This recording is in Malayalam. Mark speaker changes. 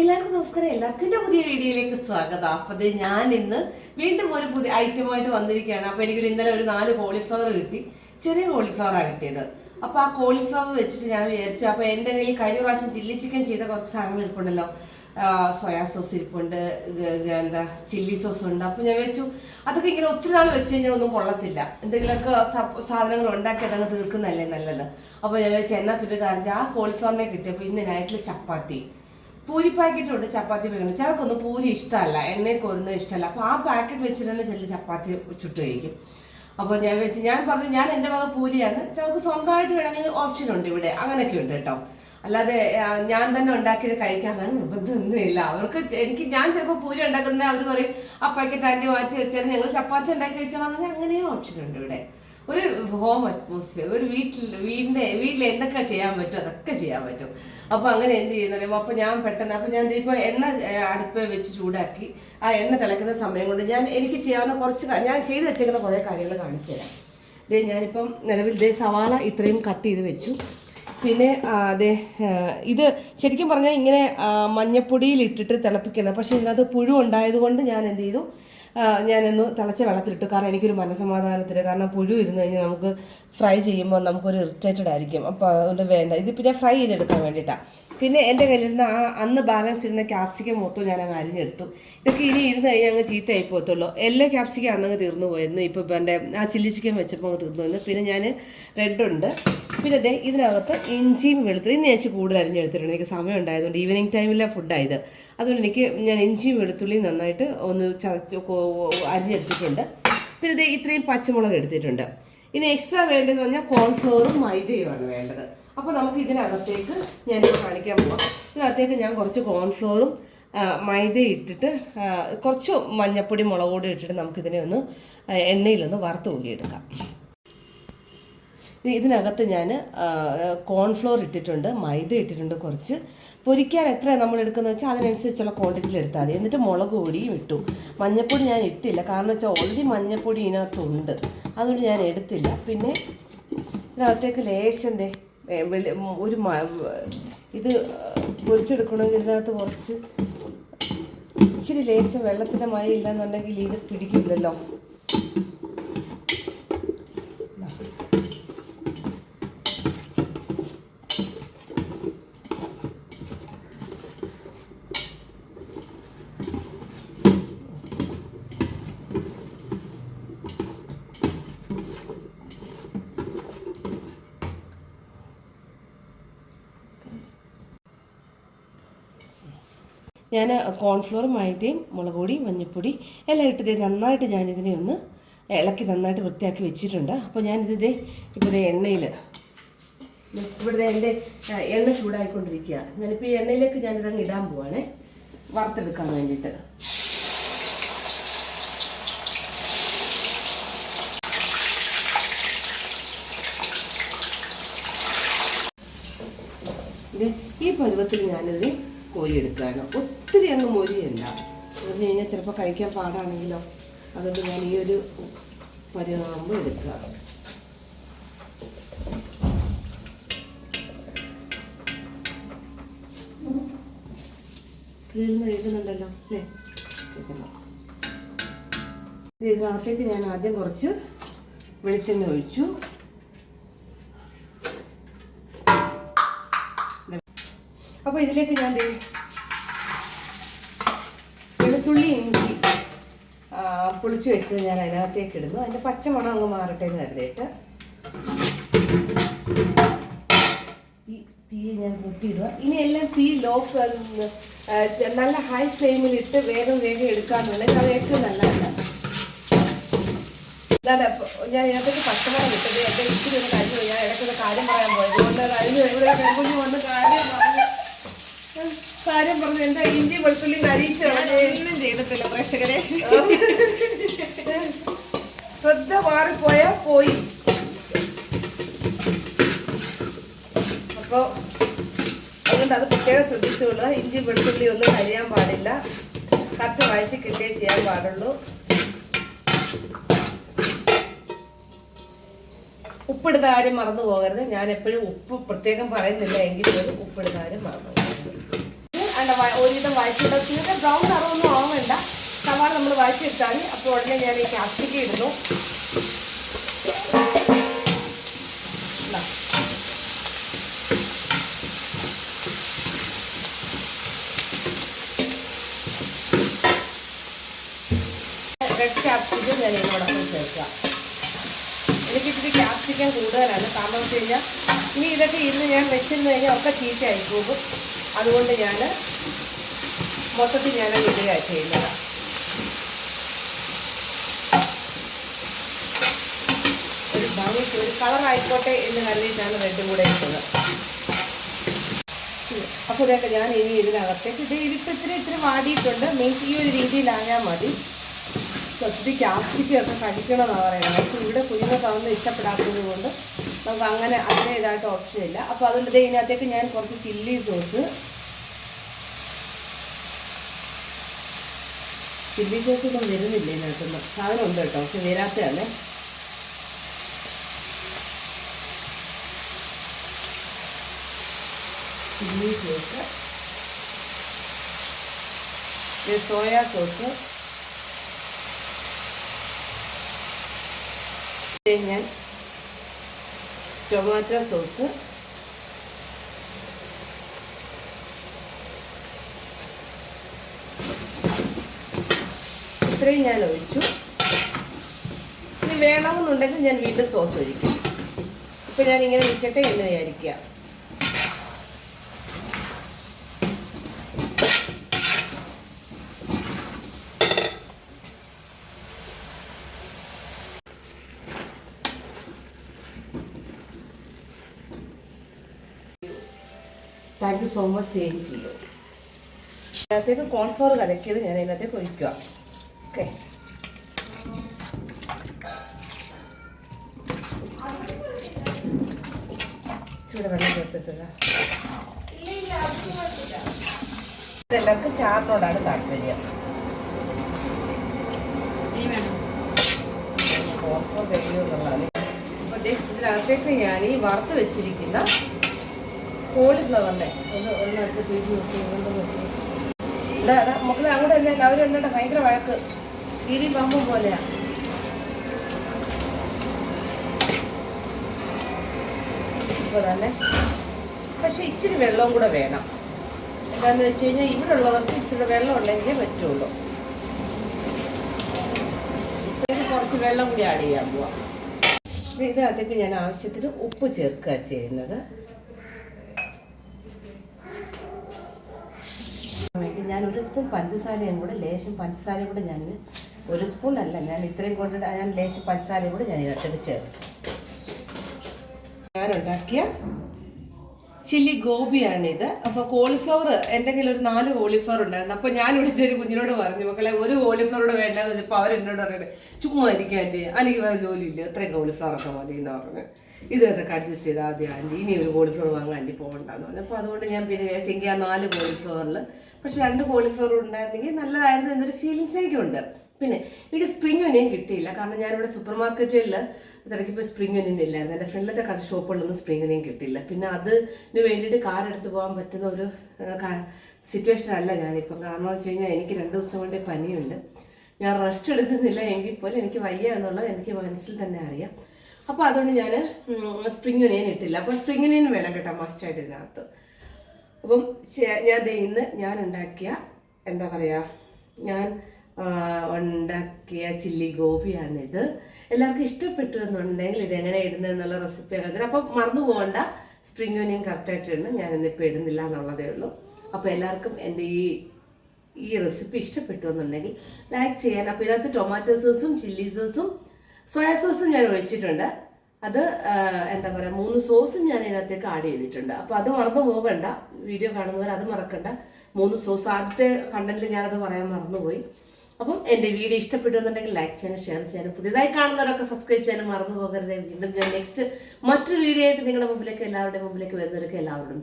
Speaker 1: എല്ലാവർക്കും നമസ്കാരം. എല്ലാവർക്കും എന്റെ പുതിയ വീഡിയോയിലേക്ക് സ്വാഗതം. അപ്പൊ ഞാൻ ഇന്ന് വീണ്ടും ഒരു പുതിയ ഐറ്റമായിട്ട് വന്നിരിക്കുകയാണ്. അപ്പോൾ എനിക്കൊരു ഇന്നലെ ഒരു നാല് കോളിഫ്ലവർ കിട്ടി. ചെറിയ കോളിഫ്ലവറാണ് കിട്ടിയത്. അപ്പോൾ ആ കോളിഫ്ലവർ വെച്ചിട്ട് ഞാൻ വിചാരിച്ചു അപ്പോൾ എന്റെ കയ്യിൽ കഴിഞ്ഞ പ്രാവശ്യം ചില്ലി ചിക്കൻ ചെയ്ത കുറച്ച് സാധനങ്ങൾ ഇരിപ്പുണ്ടല്ലോ. സോയാ സോസ് ഇരിപ്പുണ്ട് എന്താ ചില്ലി സോസ് ഉണ്ട്. അപ്പോൾ ഞാൻ വെച്ചു അതൊക്കെ ഇങ്ങനെ ഒത്തിരി നാൾ വെച്ച് കഴിഞ്ഞാൽ ഒന്നും കൊള്ളത്തില്ല. എന്തെങ്കിലുമൊക്കെ സാധനങ്ങൾ ഉണ്ടാക്കി അതങ്ങ് തീർക്കുന്നതല്ലേ നല്ലത്. അപ്പോൾ ഞാൻ വെച്ചു എന്നാ പിന്നെ കാര്യം ആ കോളിഫ്ലവറിനെ കിട്ടിയപ്പോൾ ഇന്ന് നൈറ്റിൽ ചപ്പാത്തി. പൂരി പാക്കറ്റ് ഉണ്ട് ചപ്പാത്തി പാക്കറ്റ് ചിലർക്കൊന്നും പൂരി ഇഷ്ടമല്ല എണ്ണയിൽ കോരുന്നത് ഇഷ്ടമല്ല. അപ്പോൾ ആ പാക്കറ്റ് വെച്ചിട്ട് തന്നെ ചപ്പാത്തി ചുട്ട് കഴിക്കും. അപ്പോൾ ഞാൻ വെച്ച് ഞാൻ പറഞ്ഞു ഞാൻ എന്റെ വക പൂരിയാണ്. ചിലർക്ക് സ്വന്തമായിട്ട് വേണമെങ്കിൽ ഓപ്ഷൻ ഉണ്ട് ഇവിടെ. അങ്ങനെയൊക്കെ ഉണ്ട് കേട്ടോ. അല്ലാതെ ഞാൻ തന്നെ ഉണ്ടാക്കിയത് കഴിക്കാൻ അങ്ങനെ നിർബന്ധമൊന്നുമില്ല. അവർക്ക് എനിക്ക് ഞാൻ ചിലപ്പോൾ പൂരി ഉണ്ടാക്കുന്ന അവർ പറയും ആ പാക്കറ്റ് ആന്റി മാറ്റി വെച്ചാൽ ഞങ്ങൾ ചപ്പാത്തി ഉണ്ടാക്കി കഴിച്ചോളാം അങ്ങനെയും ഓപ്ഷൻ ഉണ്ട് ഇവിടെ. ഒരു ഹോം അറ്റ്മോസ്ഫിയർ ഒരു വീട്ടിൽ വീടിന്റെ വീട്ടിൽ എന്തൊക്കെ ചെയ്യാൻ പറ്റും അതൊക്കെ ചെയ്യാൻ പറ്റും. അപ്പൊ അങ്ങനെ എന്ത് ചെയ്യുന്ന അപ്പൊ ഞാൻ പെട്ടെന്ന് അപ്പൊ ഞാൻ ഇപ്പൊ എണ്ണ അടുപ്പ് വെച്ച് ചൂടാക്കി ആ എണ്ണ തിളക്കുന്ന സമയം കൊണ്ട് ഞാൻ എനിക്ക് ചെയ്യാവുന്ന കുറച്ച് ഞാൻ ചെയ്തു വെച്ചേക്കുന്ന കുറേ കാര്യങ്ങൾ കാണിച്ചു തരാം. ഇതേ ഞാനിപ്പം നിലവിൽ ഇതേ സവാള ഇത്രയും കട്ട് ചെയ്ത് വെച്ചു. പിന്നെ അതെ ഇത് ശരിക്കും പറഞ്ഞാൽ ഇങ്ങനെ മഞ്ഞപ്പൊടിയിൽ ഇട്ടിട്ട് തിളപ്പിക്കുന്നത് പക്ഷേ ഇതിനകത്ത് പുഴു ഉണ്ടായതുകൊണ്ട് ഞാൻ എന്ത് ചെയ്തു? ഞാനൊന്ന് തിളച്ച വെള്ളത്തിലിട്ടു. കാരണം എനിക്കൊരു മനസമാധാനത്തിന് കാരണം പുഴു ഇരുന്ന് കഴിഞ്ഞാൽ നമുക്ക് ഫ്രൈ ചെയ്യുമ്പോൾ നമുക്കൊരു ഇറിറ്റേറ്റഡ് ആയിരിക്കും. അപ്പോൾ അതുകൊണ്ട് വേണ്ട. ഇതിപ്പോൾ ഞാൻ ഫ്രൈ ചെയ്തെടുക്കാൻ വേണ്ടിയിട്ടാണ് പിന്നെ എന്റെ കയ്യിലിരുന്ന ആ അന്ന് ബാലൻസ് ഇരുന്ന ക്യാപ്സിക്കം മൊത്തം ഞാൻ അങ്ങ് അരിഞ്ഞെടുത്തു. ഇതൊക്കെ ഇനി ഇരുന്ന് കഴിഞ്ഞാൽ അങ്ങ് ചീത്തയായി പോകത്തുള്ളൂ. എല്ലാ ക്യാപ്സിക്കം അന്നങ്ങ് തീർന്നു പോയിരുന്നു ഇപ്പോൾ ഇപ്പം എന്റെ ആ ചില്ലി ചിക്കൻ വെച്ചപ്പോൾ അങ്ങ് തീർന്നു പോയിരുന്നു പിന്നെ ഞാൻ റെഡ് ഉണ്ട്. പിന്നെ അതെ ഇതിനകത്ത് ഇഞ്ചിയും വെളുത്തുള്ളി ഇന്ന് ഞാൻ കൂടുതൽ അരിഞ്ഞെടുത്തിട്ടുണ്ട്. എനിക്ക് സമയം ഉണ്ടായതുകൊണ്ട് ഈവനിങ് ടൈമിലെ ഫുഡായത് അതുകൊണ്ട് എനിക്ക് ഞാൻ ഇഞ്ചിയും വെളുത്തുള്ളിയും നന്നായിട്ട് ഒന്ന് ചതച്ച് അരിഞ്ഞെടുത്തിട്ടുണ്ട്. പിന്നെ ദേ ഇത്രയും പച്ചമുളക് എടുത്തിട്ടുണ്ട്. ഇനി എക്സ്ട്രാ വേണ്ടതെന്ന് പറഞ്ഞാൽ കോൺഫ്ലോറും മൈദയുമാണ് വേണ്ടത്. അപ്പോൾ നമുക്ക് ഇതിനകത്തേക്ക് ഞാൻ കാണിക്കാൻ പോവാം. ഇതിനകത്തേക്ക് ഞാൻ കുറച്ച് കോൺഫ്ലോറും മൈദ ഇട്ടിട്ട് കുറച്ച് മഞ്ഞപ്പൊടി മുളക് പൊടി ഇട്ടിട്ട് നമുക്കിതിനെ ഒന്ന് എണ്ണയിലൊന്ന് വറുത്ത് ഊരിയെടുക്കാം. ഇത് ഇതിനകത്ത് ഞാൻ കോൺഫ്ലോർ ഇട്ടിട്ടുണ്ട് മൈദ ഇട്ടിട്ടുണ്ട് കുറച്ച്. പൊരിക്കാൻ എത്ര നമ്മൾ എടുക്കുന്നത് വെച്ചാൽ അതിനനുസരിച്ചുള്ള ക്വാണ്ടിറ്റിയിൽ എടുത്താൽ മതി. എന്നിട്ട് മുളക് പൊടിയും ഇട്ടു. മഞ്ഞപ്പൊടി ഞാൻ ഇട്ടില്ല. കാരണം വെച്ചാൽ ഓൾറെഡി മഞ്ഞപ്പൊടി ഇതിനകത്തുണ്ട്. അതുകൊണ്ട് ഞാൻ എടുത്തില്ല. പിന്നെ ഇതിനകത്തേക്ക് ലേശം ഒരു ഇത് പൊരിച്ചെടുക്കണമെങ്കിൽ ഇതിനകത്ത് കുറച്ച് ഇച്ചിരി ലേശം വെള്ളത്തിന്റെ മയ ഇല്ലെന്നുണ്ടെങ്കിൽ ഇത് പിടിക്കില്ലല്ലോ. ഞാൻ കോൺഫ്ലോർ മൈദയും മുളക് പൊടി മഞ്ഞൾപ്പൊടി എല്ലാം ഇട്ട് നന്നായിട്ട് ഞാനിതിനെ ഒന്ന് ഇളക്കി നന്നായിട്ട് വൃത്തിയാക്കി വെച്ചിട്ടുണ്ട്. അപ്പോൾ ഞാനിത് ദേ ഇപ്പോൾ എണ്ണയിൽ ഇവിടെ എന്റെ എണ്ണ ചൂടായിക്കൊണ്ടിരിക്കുക. ഞാനിപ്പോൾ ഈ എണ്ണയിലേക്ക് ഞാനിതങ്ങ് ഇടാൻ പോവാണേ. വറുത്തെടുക്കാൻ വേണ്ടിയിട്ട്. ഇത് ഈ പരുവത്തിൽ ഞാനിത് കോരിയെടുക്കുകയാണ് ഒത്തിരി അങ്ങ് മൊരിയല്ല മൊരി കഴിഞ്ഞാൽ ചിലപ്പോൾ കഴിക്കാൻ പാടാണെങ്കിലോ? അതുകൊണ്ട് ഞാൻ ഈ ഒരു പരുവാകുമ്പോൾ എടുക്കുക. എഴുതുന്നുണ്ടല്ലോ അല്ലേ? ഇതിനകത്തേക്ക് ഞാൻ ആദ്യം കുറച്ച് വെളിച്ചെണ്ണ ഒഴിച്ചു. അപ്പോൾ ഇതിലേക്ക് ഞാൻ വെളുത്തുള്ളി ഇഞ്ചി പൊളിച്ചു വെച്ചത് ഞാൻ അതിനകത്തേക്ക് ഇടുന്നു. അതിന്റെ പച്ചമണം അങ്ങ് മാറട്ടെ എന്ന് കരുതിയിട്ട്. ഈ തീ ഞാൻ കൂട്ടിയിടുക ഇനി എല്ലാം തീ ലോ നല്ല ഹൈ ഫ്ലെയിമിൽ ഇട്ട് വേഗം വേഗം എടുക്കാന്നുണ്ടെങ്കിൽ അത് ഏറ്റവും നല്ലതല്ല. ഞാൻ ഇതിനകത്തേക്ക് പച്ചമണം ഇട്ടത്. എന്റെ ഇച്ചിരി ഒരു കഴിഞ്ഞു ഞാൻ ഇടയ്ക്കൊരു കാര്യം പറയാൻ പോയത് അതുകൊണ്ട് കഴിഞ്ഞു പെൺകുഞ്ഞ് വന്ന് കാര്യം പറഞ്ഞു. കാര്യം പറഞ്ഞു എന്താ ഇഞ്ചി വെളുത്തുള്ളി കരിയിച്ച്
Speaker 2: ഒന്നും ചെയ്തിട്ടില്ല പ്രേക്ഷകരെ.
Speaker 1: ശ്രദ്ധ മാറിപ്പോയാ പോയി. അപ്പോ അതുകൊണ്ട് അത് പ്രത്യേകം ശ്രദ്ധിച്ചുകൊള്ളുക ഇഞ്ചി വെളുത്തുള്ളി ഒന്നും കരിയാൻ പാടില്ല. കറക്റ്റ് വഴറ്റി കിട്ടേ ചെയ്യാൻ പാടുള്ളൂ. ഉപ്പിടുന്ന കാര്യം മറന്നു പോകരുത്. ഞാൻ എപ്പോഴും ഉപ്പ് പ്രത്യേകം പറയുന്നില്ല. എങ്കിൽ പോലും ഉപ്പിടുന്ന കാര്യം മറന്നു വ- ഒരുവിധം വഴറ്റിട്ട് തീരെ ബ്രൗൺ കളറൊന്നും ആവണ്ട. സവാള നമ്മൾ വഴറ്റിയെടുത്താൽ അപ്പോൾ ഉടനെ ഞാൻ ഈ കാസ്റ്റിക്ക് ഇടുന്നു. റെഡ് ക്യാപ്സിക്കം ഞാൻ ഇതിനോടൊപ്പം ചേർക്കാം എനിക്ക് ക്യാപ്സിക്കം കൂടുതലാണ്. കാരണം വെച്ച് കഴിഞ്ഞാൽ ഇനി ഇതൊക്കെ ഇരുന്ന് ഞാൻ വെച്ചിരുന്ന് കഴിഞ്ഞാൽ ഒക്കെ ചീത്തയായി പോകും അതുകൊണ്ട് ഞാൻ മൊത്തത്തിൽ ഞാൻ ഇടുക ചെയ്യുന്നത്. ഒരു ഭംഗിക്ക് ഒരു കളർ ആയിക്കോട്ടെ എന്ന് കരുതിയിട്ടാണ് റെഡും കൂടെ ഇട്ടത്. അപ്പോൾ ഇതൊക്കെ ഞാൻ ഇനി ഇതിനകത്തേക്ക് ഇത് ഇതിപ്പോൾ ഇത്തിരി ഇത്തിരി വാടിയിട്ടുണ്ട്. മീൻസ് ഈ ഒരു രീതിയിലായാൽ മതി. ഒത്തിരി ക്യാപ്സിക്കൊക്കെ കഴിക്കണമെന്നാണ് പറയുന്നത്. പക്ഷെ ഇവിടെ അതൊന്നും ഇഷ്ടപ്പെടാത്തത് കൊണ്ട് നമുക്ക് അങ്ങനെ അതിന് ഇതായിട്ട് ഓപ്ഷൻ ഇല്ല. അപ്പോൾ അതുകൊണ്ട് ഇതിനകത്തേക്ക് ഞാൻ കുറച്ച് ചില്ലി സോസ് ചില്ലി സോസ് ഒന്നും വരുന്നില്ല ഇതിനകത്തുനിന്ന്. സാധനം ഉണ്ട് കേട്ടോ പക്ഷെ വരാത്തതല്ലേ? ചില്ലി സോസ് സോയാ സോസ് ഞാൻ ടൊമാറ്റോ സോസ്. ഇത്രയും ഞാൻ ഒഴിച്ചു. ഇനി വേണമെന്നുണ്ടെങ്കിൽ ഞാൻ വീണ്ടും സോസ് ഒഴിക്കും. ഇപ്പം ഞാനിങ്ങനെ ഇങ്ങനെ നിൽക്കട്ടെ എന്ന് വിചാരിക്കുക thank you so much same ചെയ്യൂ അതിനകത്തേക്ക് കോൺഫ്ലോർ കലക്കിയത് ഞാൻ അതിനകത്തേക്ക് ഒഴിക്കുക. ഓക്കെ ചൂട് വെള്ളം ഇതെല്ലാവർക്കും ചാറിനോടാണ് താല്പര്യം. കോൺഫ്ലോർ കഴിയുമെന്നുള്ളതാണ് അപ്പോൾ ഇതിനകത്തേക്ക് ഞാൻ ഈ വറുത്ത് വെച്ചിരിക്കുന്ന കോളിഫ്ലവറിനെ ഒന്ന് ഒന്നെടുത്ത് പീസ് നോക്കി കൊണ്ട് നോക്കി. മക്കളെ അങ്ങോട്ട് തന്നെ അവർ എന്നോട് ഭയങ്കര വഴക്ക്. രീതി പമ്പും പോലെയാ. ഇപ്പോൾ പക്ഷെ ഇച്ചിരി വെള്ളവും കൂടെ വേണം. എന്താന്ന് വെച്ച് കഴിഞ്ഞാൽ ഇവിടെ ഉള്ളവർക്ക് ഇച്ചിരി വെള്ളം ഉണ്ടെങ്കിലേ പറ്റുള്ളൂ. കുറച്ച് വെള്ളം കൂടി ആഡ് ചെയ്യാൻ പോവാം. ഇത് ഇതിനകത്തേക്ക് ഞാൻ ആവശ്യത്തിന് ഉപ്പ് ചേർക്കുക ചെയ്യുന്നത്. ഞാൻ ഒരു സ്പൂൺ പഞ്ചസാരയും കൂടെ ലേശം പഞ്ചസാരയും കൂടെ ഞാൻ ഒരു സ്പൂൺ അല്ല ഞാൻ ഇത്രയും കൊണ്ട് ഞാൻ ലേശം പഞ്ചസാരയും കൂടെ ഞാൻ ഇതിനകത്ത് ചേർക്കും. ഞാൻ ഉണ്ടാക്കിയ ചില്ലി ഇത് അപ്പോൾ കോളിഫ്ലവർ എന്റെ കയ്യിൽ ഒരു നാല് കോളിഫ്ലവർ ഉണ്ടായിരുന്നു. അപ്പോൾ ഞാൻ ഇവിടെ ഒരു കുഞ്ഞിനോട് പറഞ്ഞു മക്കളെ ഒരു കോളിഫ്ലവർ വേണ്ടെന്ന് വെച്ചപ്പോൾ അവർ എന്നോട് പറയുന്നത് ചുമ്മാ ഇരിക്കാൻ ആന്റി വേറെ ജോലി ജോലിയില്ല ഇത്രയും കോളിഫ്ലവർ ഒക്കെ മതി എന്ന് പറഞ്ഞു ഇതൊക്കെ അഡ്ജസ്റ്റ് ചെയ്താൽ ആദ്യം ആന്റി ഇനി ഒരു കോളിഫ്ലവർ വാങ്ങാൻ ആന്റി പോകണ്ടെന്ന് പറഞ്ഞു അപ്പോൾ അതുകൊണ്ട് ഞാൻ പിന്നെ വിചാരിച്ചെങ്കിൽ ആ നാല് കോളിഫ്ലവറിൽ പക്ഷെ രണ്ട് കോളിഫ്ലവർ ഉണ്ടായിരുന്നെങ്കിൽ നല്ലതായിരുന്നു എന്നൊരു ഫീലിങ്സേക്കും ഉണ്ട് പിന്നെ എനിക്ക് സ്പ്രിംഗ് ഒനിയൻ കിട്ടിയില്ല. കാരണം ഞാനിവിടെ സൂപ്പർ മാർക്കറ്റുകളിൽ തിരക്കിപ്പോൾ സ്പ്രിംഗ് ഒനിയൻ ഇല്ലായിരുന്നു. എന്റെ ഫ്രണ്ടിലത്തെ കട ഷോപ്പുകളിലൊന്നും സ്പ്രിംഗ് ഒനിയൻ കിട്ടിയില്ല. പിന്നെ അതിന് വേണ്ടിയിട്ട് കാർ എടുത്ത് പോകാൻ പറ്റുന്ന ഒരു സിറ്റുവേഷൻ അല്ല ഞാനിപ്പം. കാരണം വെച്ച് കഴിഞ്ഞാൽ എനിക്ക് രണ്ട് ദിവസം കൊണ്ട് പനിയുണ്ട്. ഞാൻ റെസ്റ്റ് എടുക്കുന്നില്ല എങ്കിൽ പോലും എനിക്ക് വയ്യ എന്നുള്ളത് എനിക്ക് മനസ്സിൽ തന്നെ അറിയാം. അപ്പോൾ അതുകൊണ്ട് ഞാൻ സ്പ്രിംഗ് ഒനിയൻ ഇട്ടില്ല. അപ്പോൾ സ്പ്രിംഗ് ഒനിയൻ വേണം കേട്ടോ മസ്റ്റായിട്ട് ഇതിനകത്ത്. അപ്പം ഞാൻ ഇന്ന് ഞാൻ ഉണ്ടാക്കിയ എന്താ പറയുക ഞാൻ ഉണ്ടാക്കിയ ചില്ലി ഗോപിയാണിത്. എല്ലാവർക്കും ഇഷ്ടപ്പെട്ടു എന്നുണ്ടെങ്കിൽ ഇത് എങ്ങനെ ഇടുന്നതെന്നുള്ള റെസിപ്പി ആണ് അപ്പം മറന്നു പോകണ്ട സ്പ്രിംഗ് ഓനിയൻ കറക്റ്റായിട്ട് ഇടണം. ഞാൻ ഇന്നിപ്പോൾ ഇടുന്നില്ല എന്നുള്ളതേ ഉള്ളൂ. അപ്പോൾ എല്ലാവർക്കും എന്റെ ഈ ഈ റെസിപ്പി ഇഷ്ടപ്പെട്ടു എന്നുണ്ടെങ്കിൽ ലൈക്ക് ചെയ്യാൻ. അപ്പോൾ ഇതിനകത്ത് ടൊമാറ്റോ സോസും ചില്ലി സോസും സോയാ സോസും ഞാൻ ഒഴിച്ചിട്ടുണ്ട്. അത് എന്താ പറയുക മൂന്ന് സോസും ഞാൻ ഇതിനകത്തേക്ക് ആഡ് ചെയ്തിട്ടുണ്ട്. അപ്പോൾ അത് മറന്നു പോകണ്ട. വീഡിയോ കാണുന്നവർ അത് മറക്കണ്ട. മൂന്ന് സോസ് ആദ്യത്തെ കണ്ടന്റിൽ ഞാനത് പറയാൻ മറന്നുപോയി. അപ്പം എന്റെ വീഡിയോ ഇഷ്ടപ്പെട്ടുവെന്നുണ്ടെങ്കിൽ ലൈക്ക് ചെയ്യാനും ഷെയർ ചെയ്യാനും പുതിയതായി കാണുന്നവരൊക്കെ സബ്സ്ക്രൈബ് ചെയ്യാനും മറന്നു പോകരുത്. വീണ്ടും ഞാൻ നെക്സ്റ്റ് മറ്റൊരു വീഡിയോ ആയിട്ട് നിങ്ങളുടെ മുമ്പിലേക്ക് എല്ലാവരുടെയും മുമ്പിലേക്ക് വരുന്നവരൊക്കെ എല്ലാവരോടും